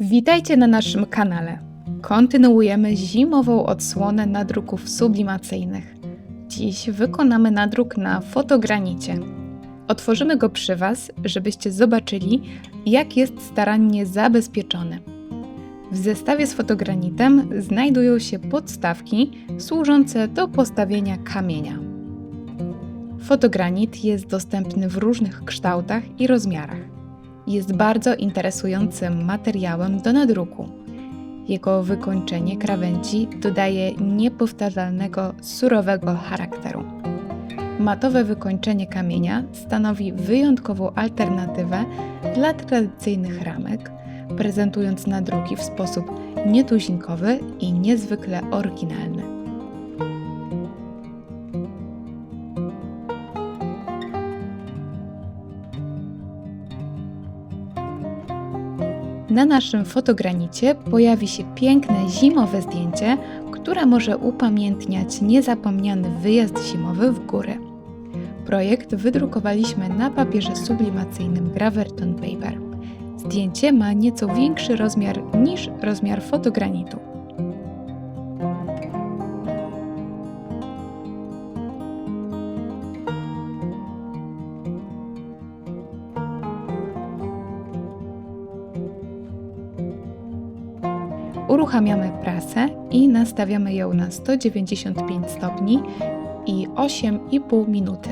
Witajcie na naszym kanale. Kontynuujemy zimową odsłonę nadruków sublimacyjnych. Dziś wykonamy nadruk na fotogranicie. Otworzymy go przy Was, żebyście zobaczyli, jak jest starannie zabezpieczony. W zestawie z fotogranitem znajdują się podstawki służące do postawienia kamienia. Fotogranit jest dostępny w różnych kształtach i rozmiarach. Jest bardzo interesującym materiałem do nadruku. Jego wykończenie krawędzi dodaje niepowtarzalnego, surowego charakteru. Matowe wykończenie kamienia stanowi wyjątkową alternatywę dla tradycyjnych ramek, prezentując nadruki w sposób nietuzinkowy i niezwykle oryginalny. Na naszym fotogranicie pojawi się piękne zimowe zdjęcie, które może upamiętniać niezapomniany wyjazd zimowy w góry. Projekt wydrukowaliśmy na papierze sublimacyjnym Graverton Paper. Zdjęcie ma nieco większy rozmiar niż rozmiar fotogranitu. Uruchamiamy prasę i nastawiamy ją na 195 stopni i 8,5 minuty.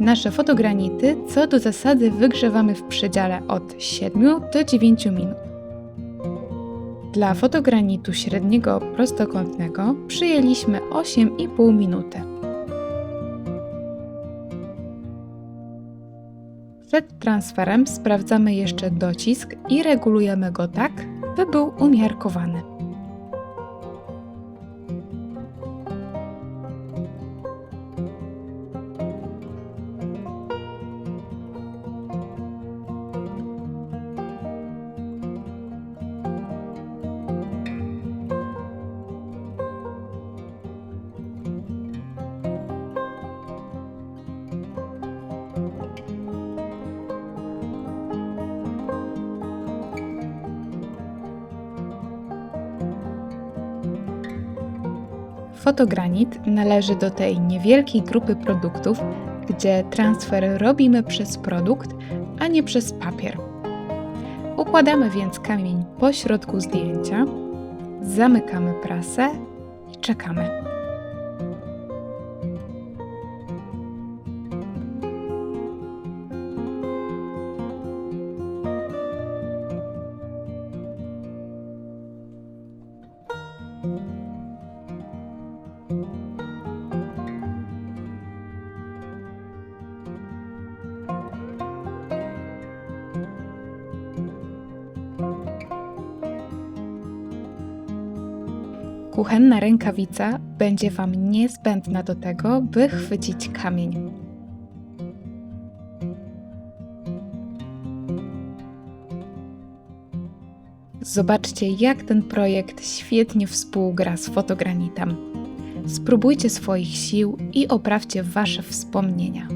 Nasze fotogranity co do zasady wygrzewamy w przedziale od 7 do 9 minut. Dla fotogranitu średniego prostokątnego przyjęliśmy 8,5 minuty. Przed transferem sprawdzamy jeszcze docisk i regulujemy go tak, by był umiarkowany. Fotogranit należy do tej niewielkiej grupy produktów, gdzie transfer robimy przez produkt, a nie przez papier. Układamy więc kamień po środku zdjęcia, zamykamy prasę i czekamy. Kuchenna rękawica będzie Wam niezbędna do tego, by chwycić kamień. Zobaczcie, jak ten projekt świetnie współgra z fotogranitem. Spróbujcie swoich sił i oprawcie Wasze wspomnienia.